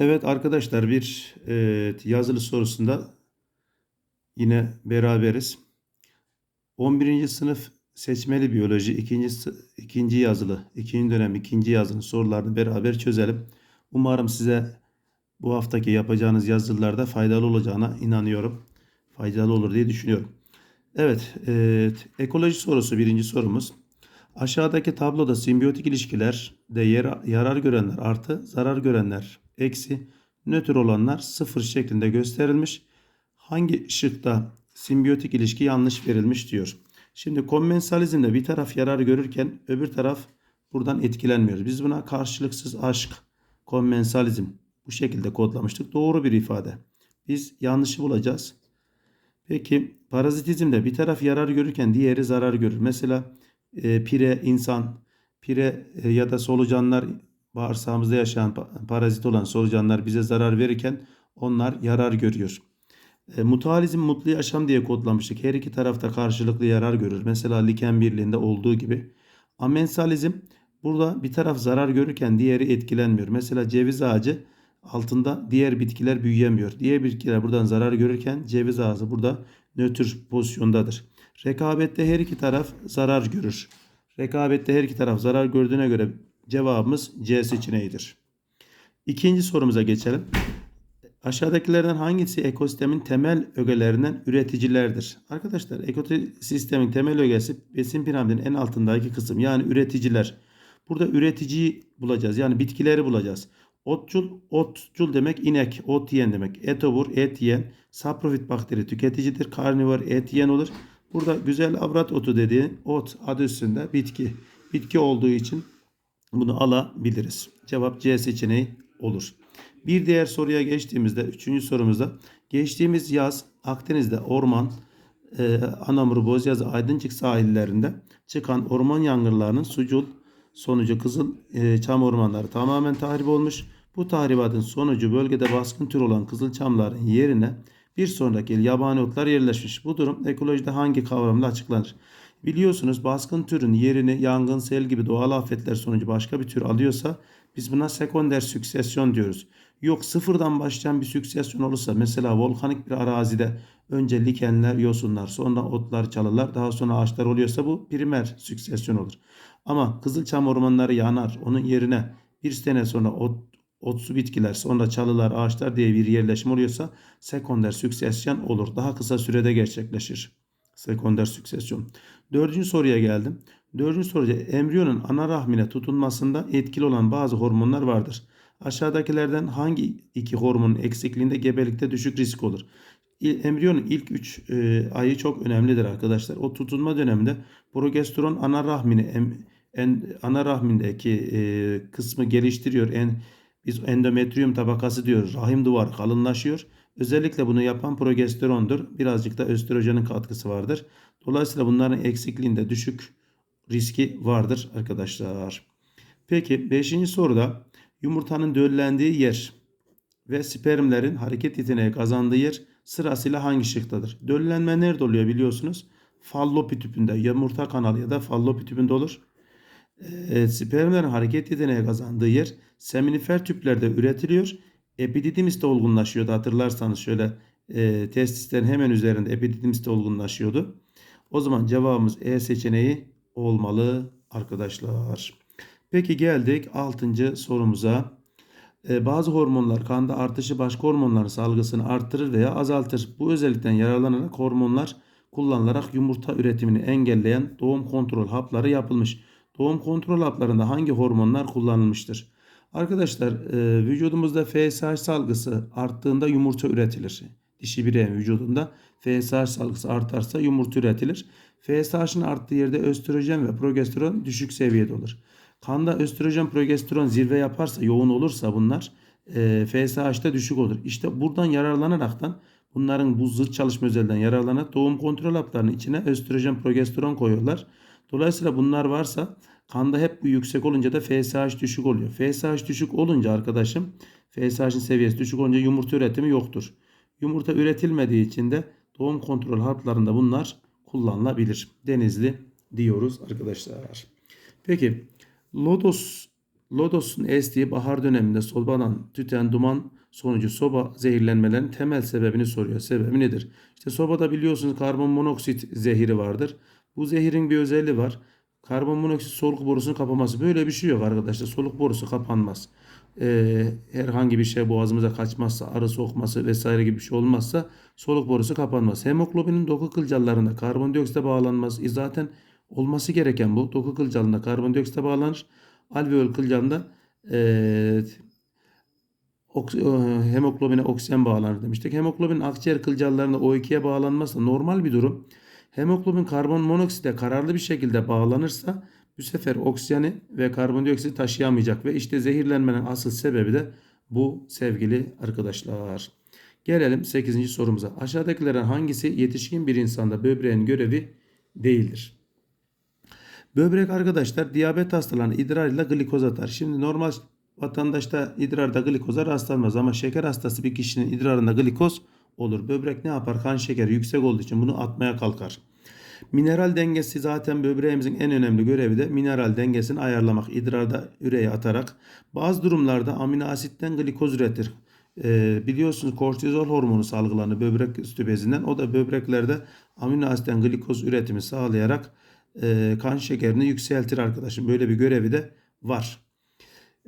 Evet arkadaşlar bir e, yazılı sorusunda yine beraberiz. 11. sınıf seçmeli biyoloji ikinci, sı- ikinci yazılı, ikinci dönem ikinci yazının sorularını beraber çözelim. Umarım size bu haftaki yapacağınız yazılılarda faydalı olacağına inanıyorum. Faydalı olur diye düşünüyorum. Evet, e, ekoloji sorusu birinci sorumuz. Aşağıdaki tabloda simbiyotik ilişkilerde yarar görenler artı, zarar görenler eksi, nötr olanlar sıfır şeklinde gösterilmiş. Hangi şıkta simbiyotik ilişki yanlış verilmiş diyor. Şimdi kommensalizmde bir taraf yarar görürken öbür taraf buradan etkilenmiyor. Biz buna karşılıksız aşk, kommensalizm bu şekilde kodlamıştık. Doğru bir ifade. Biz yanlışı bulacağız. Peki parazitizmde bir taraf yarar görürken diğeri zarar görür. Mesela e, pire insan, pire e, ya da solucanlar bağırsağımızda yaşayan pa- parazit olan solucanlar bize zarar verirken onlar yarar görüyor. E, mutualizm mutlu yaşam diye kodlamıştık. Her iki tarafta karşılıklı yarar görür. Mesela liken birliğinde olduğu gibi. Amensalizm burada bir taraf zarar görürken diğeri etkilenmiyor. Mesela ceviz ağacı altında diğer bitkiler büyüyemiyor. Diğer bitkiler buradan zarar görürken ceviz ağacı burada nötr pozisyondadır. Rekabette her iki taraf zarar görür. Rekabette her iki taraf zarar gördüğüne göre cevabımız C seçeneğidir. İkinci sorumuza geçelim. Aşağıdakilerden hangisi ekosistemin temel ögelerinden üreticilerdir? Arkadaşlar ekosistemin temel ögesi besin piramidinin en altındaki kısım yani üreticiler. Burada üreticiyi bulacağız yani bitkileri bulacağız. Otçul, otçul demek inek, ot yiyen demek. Etobur, et yiyen. Saprofit bakteri tüketicidir. Karnivor, et yiyen olur. Burada güzel avrat otu dediği ot adı üstünde bitki. Bitki olduğu için bunu alabiliriz. Cevap C seçeneği olur. Bir diğer soruya geçtiğimizde, üçüncü sorumuzda geçtiğimiz yaz Akdeniz'de orman, e, Anamur, Bozyazı, Aydıncık sahillerinde çıkan orman yangınlarının sucul sonucu kızıl e, çam ormanları tamamen tahrip olmuş. Bu tahribatın sonucu bölgede baskın tür olan kızılçamların yerine bir sonraki yabani otlar yerleşmiş. Bu durum ekolojide hangi kavramla açıklanır? Biliyorsunuz baskın türün yerini yangın, sel gibi doğal afetler sonucu başka bir tür alıyorsa biz buna sekonder süksesyon diyoruz. Yok sıfırdan başlayan bir süksesyon olursa mesela volkanik bir arazide önce likenler, yosunlar, sonra otlar, çalılar, daha sonra ağaçlar oluyorsa bu primer süksesyon olur. Ama kızılçam ormanları yanar. Onun yerine bir sene sonra ot, otsu bitkiler, sonra çalılar, ağaçlar diye bir yerleşim oluyorsa sekonder süksesyon olur. Daha kısa sürede gerçekleşir. Sekonder süksesyon. Dördüncü soruya geldim. Dördüncü soruda embriyonun ana rahmine tutunmasında etkili olan bazı hormonlar vardır. Aşağıdakilerden hangi iki hormonun eksikliğinde gebelikte düşük risk olur? Embriyonun ilk 3 ayı çok önemlidir arkadaşlar. O tutunma döneminde progesteron ana rahmini em- en, ana rahmindeki e, kısmı geliştiriyor. En biz endometrium tabakası diyoruz. Rahim duvarı kalınlaşıyor. Özellikle bunu yapan progesterondur. Birazcık da östrojenin katkısı vardır. Dolayısıyla bunların eksikliğinde düşük riski vardır arkadaşlar. Peki 5. soruda yumurtanın döllendiği yer ve spermlerin hareket yeteneği kazandığı yer sırasıyla hangi şıktadır? Döllenme nerede oluyor biliyorsunuz? Fallopi tüpünde, yumurta kanalı ya da fallopi tüpünde olur. E, spermlerin hareket yeteneği kazandığı yer seminifer tüplerde üretiliyor. Epididymis de olgunlaşıyordu hatırlarsanız şöyle e, testislerin hemen üzerinde epididymis de olgunlaşıyordu. O zaman cevabımız E seçeneği olmalı arkadaşlar. Peki geldik 6. sorumuza. E, bazı hormonlar kanda artışı başka hormonların salgısını arttırır veya azaltır. Bu özellikten yararlanarak hormonlar kullanılarak yumurta üretimini engelleyen doğum kontrol hapları yapılmış. Doğum kontrol haplarında hangi hormonlar kullanılmıştır? Arkadaşlar e, vücudumuzda FSH salgısı arttığında yumurta üretilir. Dişi bireyin vücudunda FSH salgısı artarsa yumurta üretilir. FSH'ın arttığı yerde östrojen ve progesteron düşük seviyede olur. Kanda östrojen progesteron zirve yaparsa yoğun olursa bunlar e, FSH'da düşük olur. İşte buradan yararlanaraktan bunların bu zıt çalışma özelliğinden yararlanarak doğum kontrol haplarının içine östrojen progesteron koyuyorlar. Dolayısıyla bunlar varsa kanda hep bu yüksek olunca da FSH düşük oluyor. FSH düşük olunca arkadaşım FSH'ın seviyesi düşük olunca yumurta üretimi yoktur. Yumurta üretilmediği için de doğum kontrol haplarında bunlar kullanılabilir. Denizli diyoruz arkadaşlar. Peki Lodos Lodos'un estiği bahar döneminde sobadan tüten duman sonucu soba zehirlenmelerinin temel sebebini soruyor. Sebebi nedir? İşte sobada biliyorsunuz karbon monoksit zehiri vardır. Bu zehirin bir özelliği var. Karbon monoksit soluk borusunu kapaması. Böyle bir şey yok arkadaşlar. Soluk borusu kapanmaz. Ee, herhangi bir şey boğazımıza kaçmazsa, arı sokması vesaire gibi bir şey olmazsa soluk borusu kapanmaz. Hemoglobinin doku kılcallarında karbondioksite bağlanmaz. E zaten olması gereken bu. Doku kılcalında karbondioksite bağlanır. Alveol kılcalında ee, oks- e, hemoglobine oksijen bağlanır demiştik. Hemoglobin akciğer kılcallarında O2'ye bağlanması normal bir durum. Hemoglobin karbon monoksite kararlı bir şekilde bağlanırsa bu sefer oksijeni ve karbondioksit taşıyamayacak ve işte zehirlenmenin asıl sebebi de bu sevgili arkadaşlar. Gelelim 8. sorumuza. Aşağıdakilerden hangisi yetişkin bir insanda böbreğin görevi değildir? Böbrek arkadaşlar diyabet hastalarına idrar ile glikoz atar. Şimdi normal vatandaşta idrarda glikoza rastlanmaz ama şeker hastası bir kişinin idrarında glikoz olur. Böbrek ne yapar? Kan şekeri yüksek olduğu için bunu atmaya kalkar. Mineral dengesi zaten böbreğimizin en önemli görevi de mineral dengesini ayarlamak. İdrarda üreyi atarak. Bazı durumlarda amino asitten glikoz üretir. Ee, biliyorsunuz kortizol hormonu salgılanır böbrek üstü bezinden. O da böbreklerde amino asitten glikoz üretimi sağlayarak e, kan şekerini yükseltir arkadaşım. Böyle bir görevi de var.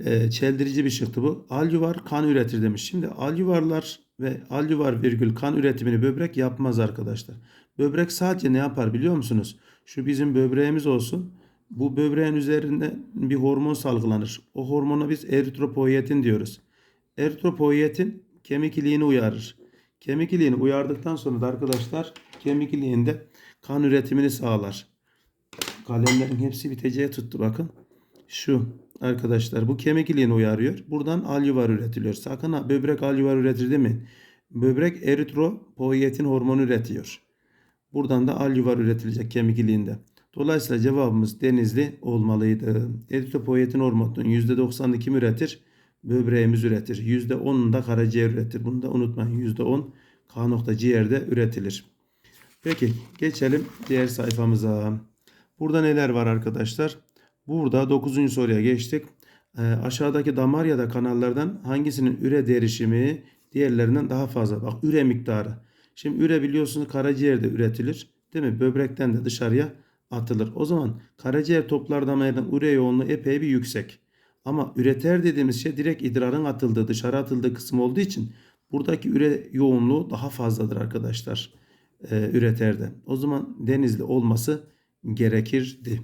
E, çeldirici bir çıktı bu. Alüvar kan üretir demiş. Şimdi alüvarlar ve alüvar virgül kan üretimini böbrek yapmaz arkadaşlar. Böbrek sadece ne yapar biliyor musunuz? Şu bizim böbreğimiz olsun. Bu böbreğin üzerinde bir hormon salgılanır. O hormona biz eritropoietin diyoruz. Eritropoietin kemik iliğini uyarır. Kemik iliğini uyardıktan sonra da arkadaşlar kemik iliğinde kan üretimini sağlar. Kalemlerin hepsi biteceğe tuttu bakın. Şu arkadaşlar bu kemik iliğini uyarıyor. Buradan alüvar üretiliyor. Sakın ha böbrek alüvar üretir demeyin. Böbrek eritropoietin hormonu üretiyor. Buradan da alüvar üretilecek kemik iliğinde. Dolayısıyla cevabımız denizli olmalıydı. Eritropoietin hormonunun %90'ını kim üretir? Böbreğimiz üretir. %10'unu da karaciğer üretir. Bunu da unutmayın. %10 K nokta ciğerde üretilir. Peki geçelim diğer sayfamıza. Burada neler var arkadaşlar? Burada 9. soruya geçtik. Ee, aşağıdaki damar ya da kanallardan hangisinin üre derişimi diğerlerinden daha fazla? Bak üre miktarı. Şimdi üre biliyorsunuz karaciğerde üretilir. Değil mi? Böbrekten de dışarıya atılır. O zaman karaciğer toplar damarından üre yoğunluğu epey bir yüksek. Ama üreter dediğimiz şey direkt idrarın atıldığı, dışarı atıldığı kısım olduğu için buradaki üre yoğunluğu daha fazladır arkadaşlar. Ee, üreterde. O zaman denizli olması gerekirdi.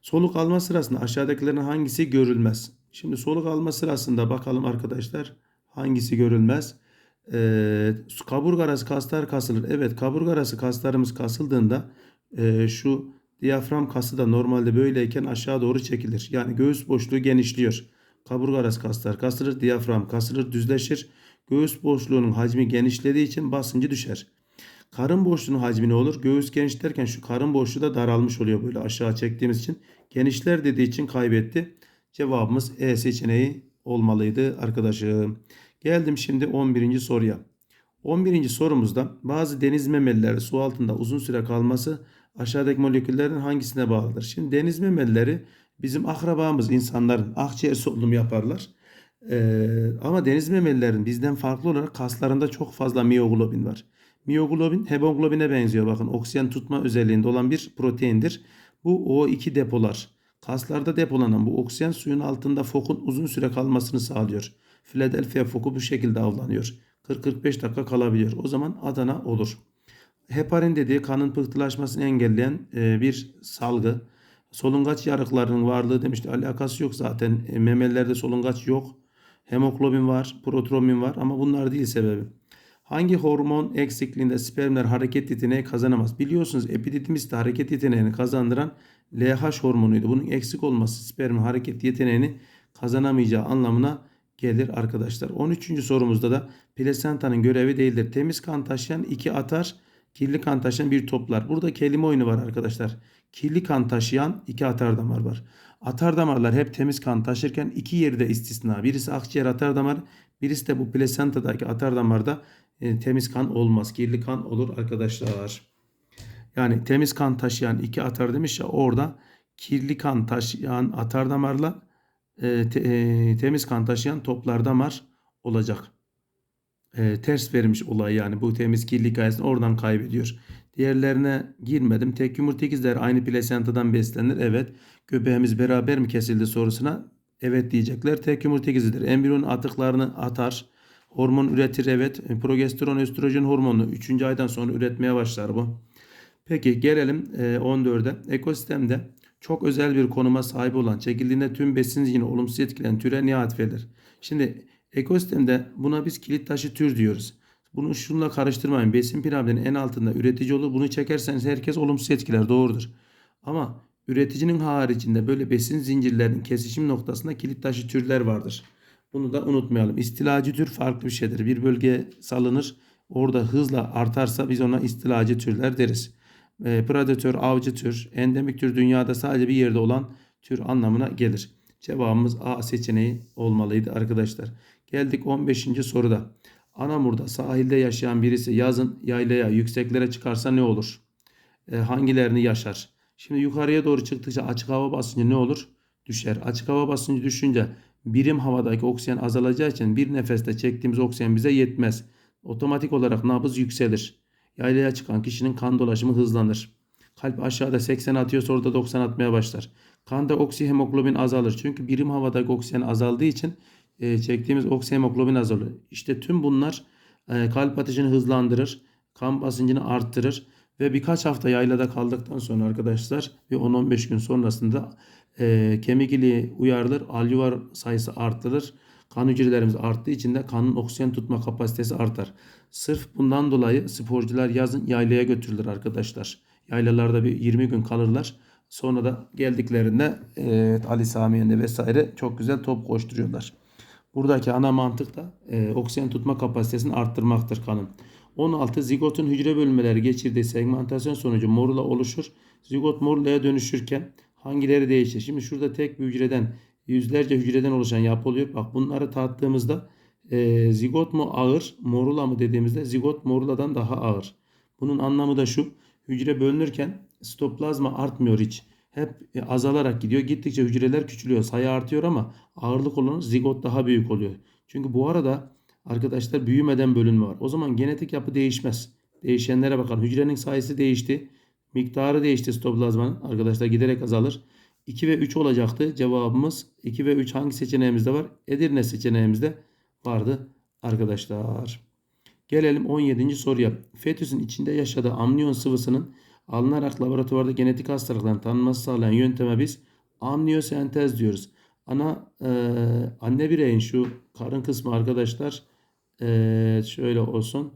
Soluk alma sırasında aşağıdakilerin hangisi görülmez? Şimdi soluk alma sırasında bakalım arkadaşlar hangisi görülmez? Ee, kaburga arası kaslar kasılır. Evet kaburga arası kaslarımız kasıldığında e, şu diyafram kası da normalde böyleyken aşağı doğru çekilir. Yani göğüs boşluğu genişliyor. Kaburga arası kaslar kasılır. Diyafram kasılır düzleşir. Göğüs boşluğunun hacmi genişlediği için basıncı düşer. Karın boşluğunun hacmi ne olur? Göğüs genişlerken şu karın boşluğu da daralmış oluyor böyle aşağı çektiğimiz için. Genişler dediği için kaybetti. Cevabımız E seçeneği olmalıydı arkadaşım. Geldim şimdi 11. soruya. 11. sorumuzda bazı deniz memelileri su altında uzun süre kalması aşağıdaki moleküllerin hangisine bağlıdır? Şimdi deniz memelileri bizim akrabamız insanların akciğer solunumu yaparlar. Ee, ama deniz memelilerin bizden farklı olarak kaslarında çok fazla miyoglobin var. Miyoglobin hemoglobine benziyor. Bakın oksijen tutma özelliğinde olan bir proteindir. Bu O2 depolar. Kaslarda depolanan bu oksijen suyun altında fokun uzun süre kalmasını sağlıyor. Philadelphia foku bu şekilde avlanıyor. 40-45 dakika kalabiliyor. O zaman Adana olur. Heparin dediği kanın pıhtılaşmasını engelleyen e, bir salgı. Solungaç yarıklarının varlığı demişti. Alakası yok zaten. E, memelilerde solungaç yok. Hemoglobin var, protrombin var ama bunlar değil sebebi. Hangi hormon eksikliğinde spermler hareket yeteneği kazanamaz? Biliyorsunuz epididimiste hareket yeteneğini kazandıran LH hormonuydu. Bunun eksik olması spermin hareket yeteneğini kazanamayacağı anlamına gelir arkadaşlar. 13. sorumuzda da plasentanın görevi değildir. Temiz kan taşıyan iki atar, kirli kan taşıyan bir toplar. Burada kelime oyunu var arkadaşlar. Kirli kan taşıyan iki atar damar var. Atar damarlar hep temiz kan taşırken iki yeri de istisna. Birisi akciğer atar damarı, birisi de bu plasentadaki atar damarda e, temiz kan olmaz. Kirli kan olur arkadaşlar. Yani temiz kan taşıyan iki atar demiş ya orada kirli kan taşıyan atar damarla e, te- e, temiz kan taşıyan toplar damar olacak. E, ters vermiş olay yani bu temiz kirli hikayesini oradan kaybediyor. Diğerlerine girmedim. Tek yumurta ikizler aynı plasentadan beslenir. Evet. Göbeğimiz beraber mi kesildi sorusuna evet diyecekler. Tek yumurta ikizidir. Embriyon atıklarını atar. Hormon üretir evet. Progesteron, östrojen hormonunu 3. aydan sonra üretmeye başlar bu. Peki gelelim e, 14'e. Ekosistemde çok özel bir konuma sahip olan çekildiğinde tüm besin zincirini olumsuz etkileyen türe ne atfedilir? Şimdi ekosistemde buna biz kilit taşı tür diyoruz. Bunu şununla karıştırmayın. Besin piramidinin en altında üretici olur. Bunu çekerseniz herkes olumsuz etkiler. Doğrudur. Ama üreticinin haricinde böyle besin zincirlerinin kesişim noktasında kilit taşı türler vardır. Bunu da unutmayalım. İstilacı tür farklı bir şeydir. Bir bölge salınır. Orada hızla artarsa biz ona istilacı türler deriz. E, predatör, avcı tür, endemik tür dünyada sadece bir yerde olan tür anlamına gelir. Cevabımız A seçeneği olmalıydı arkadaşlar. Geldik 15. soruda. Anamur'da sahilde yaşayan birisi yazın yaylaya, yükseklere çıkarsa ne olur? E, hangilerini yaşar? Şimdi yukarıya doğru çıktıkça açık hava basıncı ne olur? Düşer. Açık hava basıncı düşünce birim havadaki oksijen azalacağı için bir nefeste çektiğimiz oksijen bize yetmez. Otomatik olarak nabız yükselir. Yaylaya çıkan kişinin kan dolaşımı hızlanır. Kalp aşağıda 80 atıyorsa orada 90 atmaya başlar. Kanda oksihemoglobin azalır. Çünkü birim havadaki oksijen azaldığı için e, çektiğimiz oksihemoglobin azalır. İşte tüm bunlar e, kalp atışını hızlandırır. Kan basıncını arttırır. Ve birkaç hafta yaylada kaldıktan sonra arkadaşlar ve 10-15 gün sonrasında e, kemik iliği uyarılır. Alüvar sayısı arttırır. Kan hücrelerimiz arttığı için de kanın oksijen tutma kapasitesi artar. Sırf bundan dolayı sporcular yazın yaylaya götürülür arkadaşlar. Yaylalarda bir 20 gün kalırlar. Sonra da geldiklerinde e, Ali Samiye'nde vesaire çok güzel top koşturuyorlar. Buradaki ana mantık da e, oksijen tutma kapasitesini arttırmaktır kanın. 16 zigotun hücre bölünmeleri geçirdiği segmentasyon sonucu morula oluşur. Zigot morulaya dönüşürken hangileri değişir? Şimdi şurada tek bir hücreden yüzlerce hücreden oluşan yapı oluyor. Bak bunları tarttığımızda e, zigot mu ağır, morula mı dediğimizde zigot moruladan daha ağır. Bunun anlamı da şu. Hücre bölünürken stoplazma artmıyor hiç. Hep e, azalarak gidiyor. Gittikçe hücreler küçülüyor. Sayı artıyor ama ağırlık olanı zigot daha büyük oluyor. Çünkü bu arada arkadaşlar büyümeden bölünme var. O zaman genetik yapı değişmez. Değişenlere bakalım. Hücrenin sayısı değişti. Miktarı değişti stoplazmanın. Arkadaşlar giderek azalır. 2 ve 3 olacaktı. Cevabımız 2 ve 3 hangi seçeneğimizde var? Edirne seçeneğimizde vardı arkadaşlar. Gelelim 17. soruya. Fetüsün içinde yaşadığı amniyon sıvısının alınarak laboratuvarda genetik hastalıkların tanınması sağlayan yönteme biz amniyosentez diyoruz. Ana e, anne bireyin şu karın kısmı arkadaşlar e, şöyle olsun.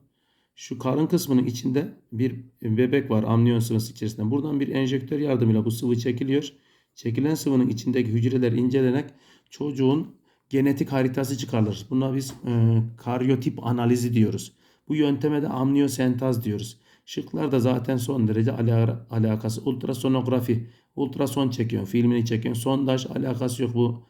Şu karın kısmının içinde bir bebek var amniyon sıvısı içerisinde. Buradan bir enjektör yardımıyla bu sıvı çekiliyor. Çekilen sıvının içindeki hücreler incelenerek çocuğun genetik haritası çıkarılır. Buna biz e, karyotip analizi diyoruz. Bu yönteme de amniyosentaz diyoruz. Şıklarda zaten son derece ala, alakası. Ultrasonografi, ultrason çekiyor, filmini çekiyor. Sondaj alakası yok bu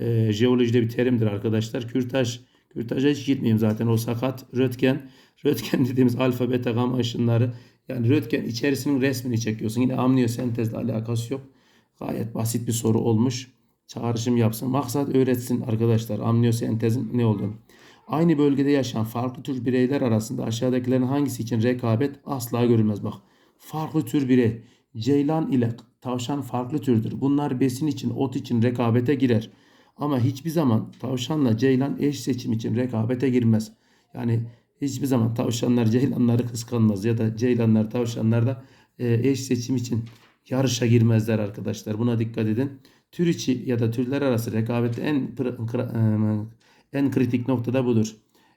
e, jeolojide bir terimdir arkadaşlar. Kürtaj, kürtaja hiç gitmeyeyim zaten o sakat. Röntgen, röntgen dediğimiz alfa, beta, gamma ışınları. Yani röntgen içerisinin resmini çekiyorsun. Yine amniyosentezle alakası yok. Gayet basit bir soru olmuş. Çağrışım yapsın. Maksat öğretsin arkadaşlar amniyosentezin ne olduğunu. Aynı bölgede yaşayan farklı tür bireyler arasında aşağıdakilerin hangisi için rekabet asla görülmez. Bak farklı tür birey. Ceylan ile tavşan farklı türdür. Bunlar besin için, ot için rekabete girer. Ama hiçbir zaman tavşanla ceylan eş seçim için rekabete girmez. Yani hiçbir zaman tavşanlar ceylanları kıskanmaz ya da ceylanlar tavşanlar da e, eş seçim için yarışa girmezler arkadaşlar. Buna dikkat edin. Tür içi ya da türler arası rekabette en en kritik noktada budur.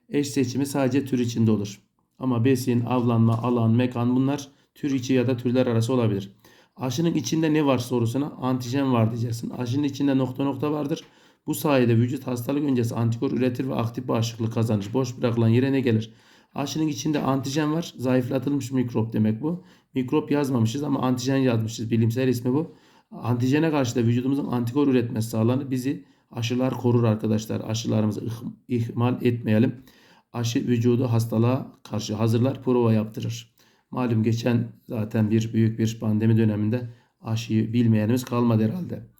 Eş seçimi sadece tür içinde olur. Ama besin, avlanma, alan, mekan bunlar tür içi ya da türler arası olabilir. Aşının içinde ne var sorusuna antijen var diyeceksin. Aşının içinde nokta nokta vardır. Bu sayede vücut hastalık öncesi antikor üretir ve aktif bağışıklık kazanır. Boş bırakılan yere ne gelir? Aşının içinde antijen var. Zayıflatılmış mikrop demek bu. Mikrop yazmamışız ama antijen yazmışız. Bilimsel ismi bu. Antijene karşı da vücudumuzun antikor üretmesi sağlanır. Bizi aşılar korur arkadaşlar. Aşılarımızı ihmal etmeyelim. Aşı vücudu hastalığa karşı hazırlar, prova yaptırır. Malum geçen zaten bir büyük bir pandemi döneminde aşıyı bilmeyenimiz kalmadı herhalde.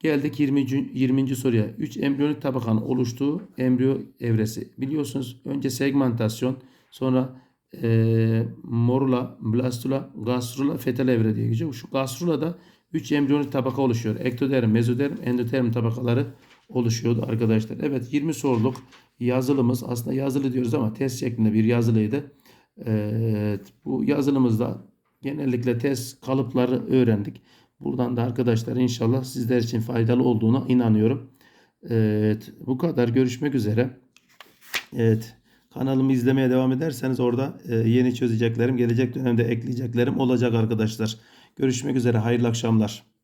Geldik 20. 20. soruya. 3 embriyonik tabakanın oluştuğu embriyo evresi. Biliyorsunuz önce segmentasyon, sonra e, morula, blastula, gastrula, fetal evre diye geçiyor. Şu gastrulada 3 embriyonik tabaka oluşuyor. Ektoderm, mezoderm, endoderm tabakaları oluşuyordu arkadaşlar. Evet 20 soruluk yazılımız aslında yazılı diyoruz ama test şeklinde bir yazılıydı. Evet, bu yazılımızda genellikle test kalıpları öğrendik. Buradan da arkadaşlar inşallah sizler için faydalı olduğuna inanıyorum. Evet, bu kadar. Görüşmek üzere. Evet, kanalımı izlemeye devam ederseniz orada e, yeni çözeceklerim, gelecek dönemde ekleyeceklerim olacak arkadaşlar. Görüşmek üzere. Hayırlı akşamlar.